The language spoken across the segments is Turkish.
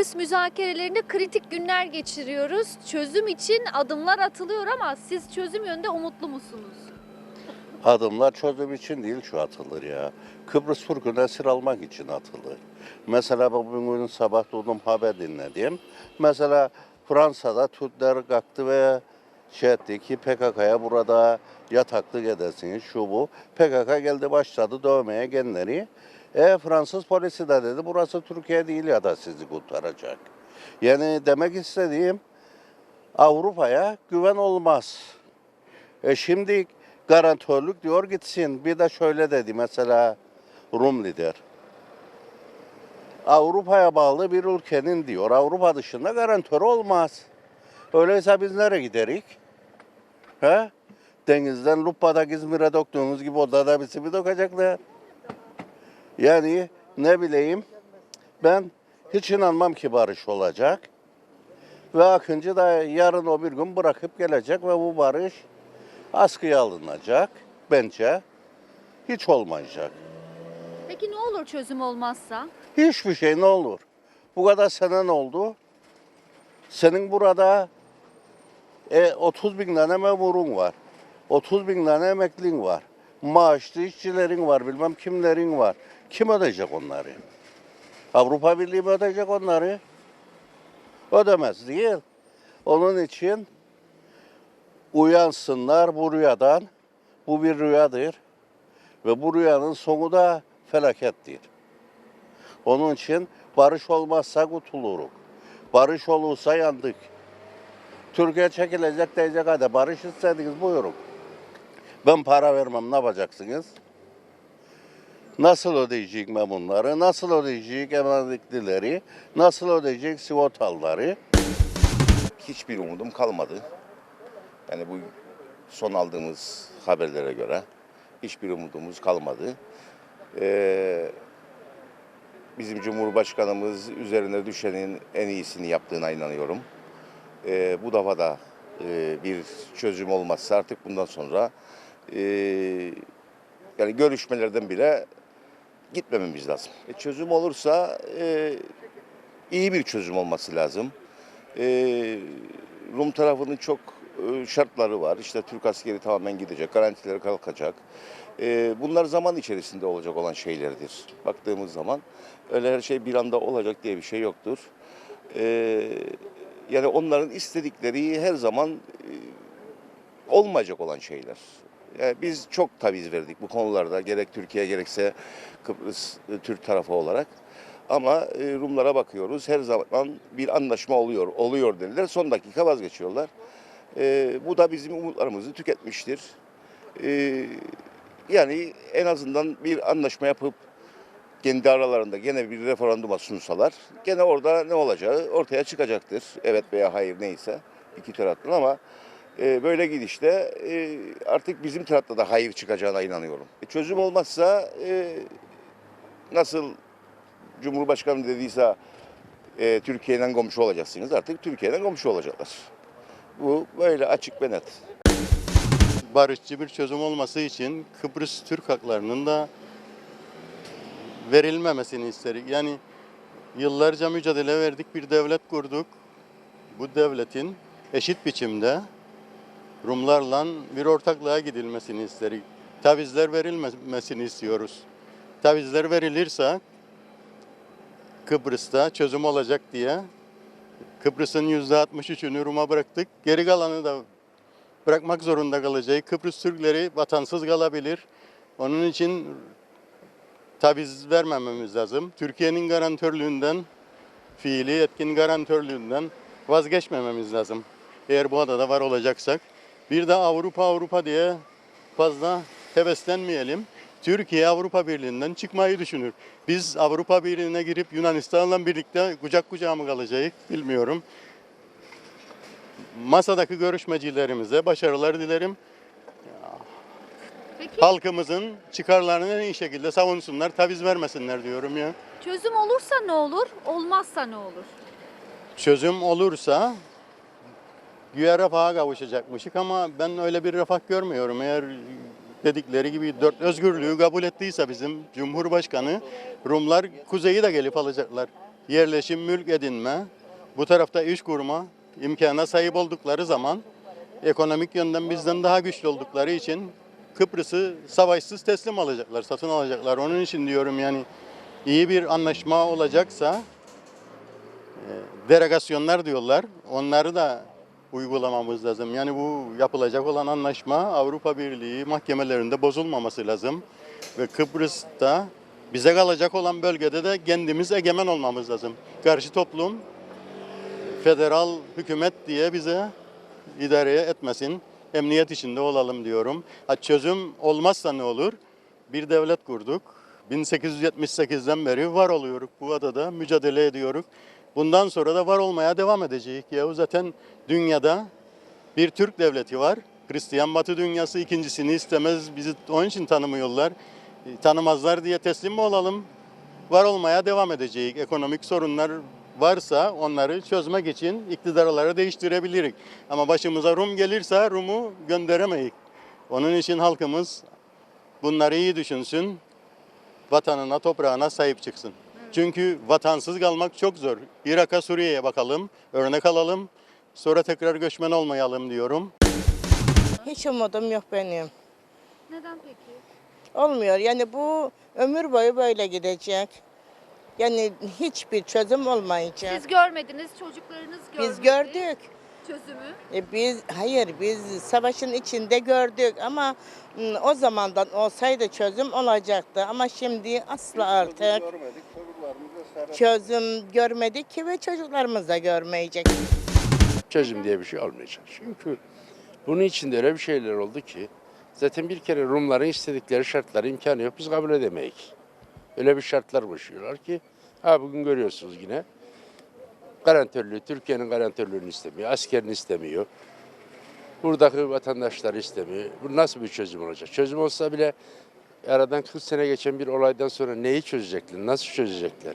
Kıbrıs müzakerelerinde kritik günler geçiriyoruz. Çözüm için adımlar atılıyor ama siz çözüm yönünde umutlu musunuz? Adımlar çözüm için değil şu atılır ya. Kıbrıs Türk'ünü esir almak için atılır. Mesela bugün sabah duydum haber dinledim. Mesela Fransa'da Türkler kalktı ve şey etti ki PKK'ya burada yataklık edesiniz şu bu. PKK geldi başladı dövmeye genleri. E Fransız polisi de dedi burası Türkiye değil ya da sizi kurtaracak. Yani demek istediğim Avrupa'ya güven olmaz. E şimdi garantörlük diyor gitsin. Bir de şöyle dedi mesela Rum lider. Avrupa'ya bağlı bir ülkenin diyor Avrupa dışında garantörü olmaz. Öyleyse biz nereye giderik? He? Denizden Lupa'da İzmir'e döktüğümüz gibi orada da bizi bir dökecekler. Yani ne bileyim ben hiç inanmam ki barış olacak. Ve Akıncı da yarın o bir gün bırakıp gelecek ve bu barış askıya alınacak bence. Hiç olmayacak. Peki ne olur çözüm olmazsa? Hiçbir şey ne olur. Bu kadar sene ne oldu? Senin burada e, 30 bin tane memurun var. 30 bin tane emeklin var. Maaşlı işçilerin var, bilmem kimlerin var. Kim ödeyecek onları? Avrupa Birliği mi ödeyecek onları? Ödemez değil. Onun için uyansınlar bu rüyadan. Bu bir rüyadır. Ve bu rüyanın sonu da felakettir. Onun için barış olmazsa kurtuluruz. Barış olursa yandık. Türkiye çekilecek diyecek hadi barış istediniz buyurun. Ben para vermem ne yapacaksınız? Nasıl ödeyecek memurları, nasıl ödeyecek emeklileri, nasıl ödeyecek sigortalıları? hiçbir umudum kalmadı. Yani bu son aldığımız haberlere göre hiçbir umudumuz kalmadı. Ee, bizim Cumhurbaşkanımız üzerine düşenin en iyisini yaptığına inanıyorum. Ee, bu defa da e, bir çözüm olmazsa artık bundan sonra e, yani görüşmelerden bile gitmememiz lazım. E, çözüm olursa e, iyi bir çözüm olması lazım. Ee, Rum tarafının çok e, şartları var. İşte Türk askeri tamamen gidecek, garantileri kalkacak. Ee, bunlar zaman içerisinde olacak olan şeylerdir. Baktığımız zaman öyle her şey bir anda olacak diye bir şey yoktur. Ee, yani onların istedikleri her zaman e, olmayacak olan şeyler. Yani biz çok taviz verdik bu konularda gerek Türkiye gerekse Kıbrıs e, Türk tarafı olarak. Ama e, Rumlara bakıyoruz her zaman bir anlaşma oluyor, oluyor dediler. Son dakika vazgeçiyorlar. E, bu da bizim umutlarımızı tüketmiştir. E, yani en azından bir anlaşma yapıp kendi aralarında gene bir referanduma sunsalar gene orada ne olacağı ortaya çıkacaktır. Evet veya hayır neyse iki taraftan ama e, böyle gidişte e, artık bizim tarafta da hayır çıkacağına inanıyorum. E, çözüm olmazsa e, nasıl Cumhurbaşkanı dediyse e, Türkiye'den komşu olacaksınız. Artık Türkiye'den komşu olacaklar. Bu böyle açık ve net. barışçı bir çözüm olması için Kıbrıs Türk haklarının da verilmemesini isterik. Yani yıllarca mücadele verdik, bir devlet kurduk. Bu devletin eşit biçimde Rumlarla bir ortaklığa gidilmesini isterik. Tavizler verilmesini istiyoruz. Tavizler verilirse Kıbrıs'ta çözüm olacak diye Kıbrıs'ın %63'ünü Rum'a bıraktık. Geri kalanı da bırakmak zorunda kalacak. Kıbrıs Türkleri vatansız kalabilir. Onun için taviz vermememiz lazım. Türkiye'nin garantörlüğünden, fiili etkin garantörlüğünden vazgeçmememiz lazım. Eğer bu adada var olacaksak. Bir de Avrupa Avrupa diye fazla heveslenmeyelim. Türkiye Avrupa Birliği'nden çıkmayı düşünür. Biz Avrupa Birliği'ne girip Yunanistan'la birlikte kucak kucağa mı kalacağız bilmiyorum masadaki görüşmecilerimize başarılar dilerim. Peki Halkımızın çıkarlarını en iyi şekilde savunsunlar, taviz vermesinler diyorum ya. çözüm olursa ne olur, olmazsa ne olur? Çözüm olursa güya refaha kavuşacakmışık ama ben öyle bir refah görmüyorum. Eğer dedikleri gibi dört özgürlüğü kabul ettiyse bizim Cumhurbaşkanı Rumlar kuzeyi de gelip alacaklar. yerleşim, mülk edinme, bu tarafta iş kurma imkana sahip oldukları zaman ekonomik yönden bizden daha güçlü oldukları için Kıbrıs'ı savaşsız teslim alacaklar, satın alacaklar. Onun için diyorum yani iyi bir anlaşma olacaksa e, delegasyonlar diyorlar. Onları da uygulamamız lazım. Yani bu yapılacak olan anlaşma Avrupa Birliği mahkemelerinde bozulmaması lazım. Ve Kıbrıs'ta bize kalacak olan bölgede de kendimiz egemen olmamız lazım. Karşı toplum federal hükümet diye bize idareye etmesin. Emniyet içinde olalım diyorum. Ha, çözüm olmazsa ne olur? Bir devlet kurduk. 1878'den beri var oluyoruz bu adada, mücadele ediyoruz. Bundan sonra da var olmaya devam edecek. Ya zaten dünyada bir Türk devleti var. Hristiyan Batı dünyası ikincisini istemez. Bizi onun için tanımıyorlar. E, Tanımazlar diye teslim mi olalım? Var olmaya devam edecek. Ekonomik sorunlar varsa onları çözmek için iktidarları değiştirebiliriz. Ama başımıza Rum gelirse Rum'u gönderemeyiz. Onun için halkımız bunları iyi düşünsün. Vatanına, toprağına sahip çıksın. Çünkü vatansız kalmak çok zor. Irak'a, Suriye'ye bakalım, örnek alalım. Sonra tekrar göçmen olmayalım diyorum. Hiç umudum yok benim. Neden peki? Olmuyor. Yani bu ömür boyu böyle gidecek. Yani hiçbir çözüm olmayacak. Siz görmediniz, çocuklarınız görmedi. Biz gördük. Çözümü. E biz hayır biz savaşın içinde gördük ama o zamandan olsaydı çözüm olacaktı ama şimdi asla artık Görmedik, çözüm görmedik ki ve çocuklarımız da görmeyecek. çözüm diye bir şey olmayacak. Çünkü bunun içinde öyle bir şeyler oldu ki zaten bir kere Rumların istedikleri şartları imkanı yok biz kabul edemeyiz. Öyle bir şartlar koşuyorlar ki ha bugün görüyorsunuz yine garantörlüğü, Türkiye'nin garantörlüğünü istemiyor, askerini istemiyor. Buradaki vatandaşlar istemiyor. Bu nasıl bir çözüm olacak? Çözüm olsa bile aradan 40 sene geçen bir olaydan sonra neyi çözecekler, nasıl çözecekler?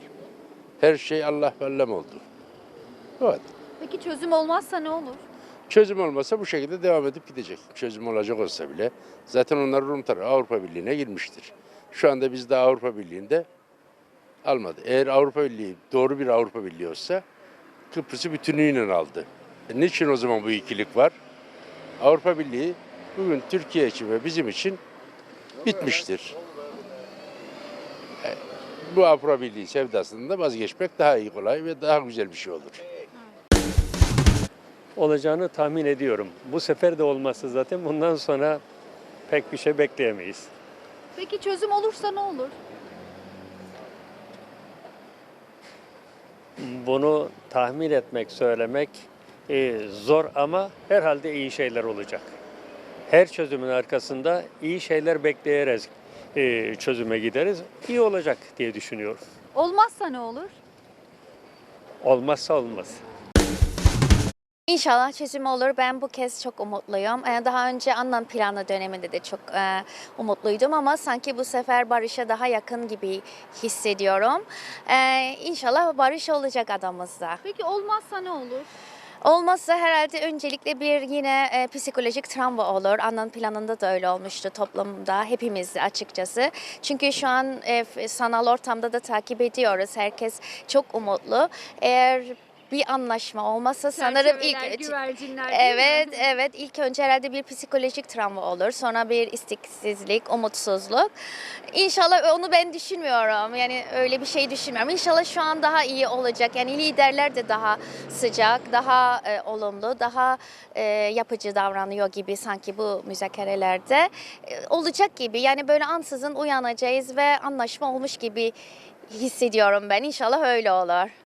Her şey Allah bellem oldu. Evet. Peki çözüm olmazsa ne olur? Çözüm olmasa bu şekilde devam edip gidecek. Çözüm olacak olsa bile zaten onlar Rum tarafı Avrupa Birliği'ne girmiştir. Şu anda biz de Avrupa Birliği'nde almadı. Eğer Avrupa Birliği doğru bir Avrupa Birliği olsa Kıbrıs'ı bütünlüğüyle aldı. E niçin o zaman bu ikilik var? Avrupa Birliği bugün Türkiye için ve bizim için bitmiştir. Bu Avrupa Birliği sevdasından da vazgeçmek daha iyi kolay ve daha güzel bir şey olur. olacağını tahmin ediyorum. Bu sefer de olmazsa zaten bundan sonra pek bir şey bekleyemeyiz. Peki çözüm olursa ne olur? Bunu tahmin etmek, söylemek e, zor ama herhalde iyi şeyler olacak. Her çözümün arkasında iyi şeyler bekleyerek e, çözüme gideriz. İyi olacak diye düşünüyorum. Olmazsa ne olur? Olmazsa olmaz. İnşallah çözüm olur. Ben bu kez çok umutluyum. Ee, Daha önce Annan planı döneminde de çok e, umutluydum ama sanki bu sefer barışa daha yakın gibi hissediyorum. Ee, İnşallah barış olacak adamızda. Peki olmazsa ne olur? Olmazsa herhalde öncelikle bir yine e, psikolojik travma olur. Annan planında da öyle olmuştu toplumda hepimiz açıkçası. Çünkü şu an e, sanal ortamda da takip ediyoruz. Herkes çok umutlu. Eğer bir anlaşma olmazsa sanırım ilk güvercinler Evet, evet. İlk önce herhalde bir psikolojik travma olur. Sonra bir istiksizlik, umutsuzluk. İnşallah onu ben düşünmüyorum. Yani öyle bir şey düşünmüyorum. İnşallah şu an daha iyi olacak. Yani liderler de daha sıcak, daha e, olumlu, daha e, yapıcı davranıyor gibi sanki bu müzakerelerde. E, olacak gibi. Yani böyle ansızın uyanacağız ve anlaşma olmuş gibi hissediyorum ben. İnşallah öyle olur.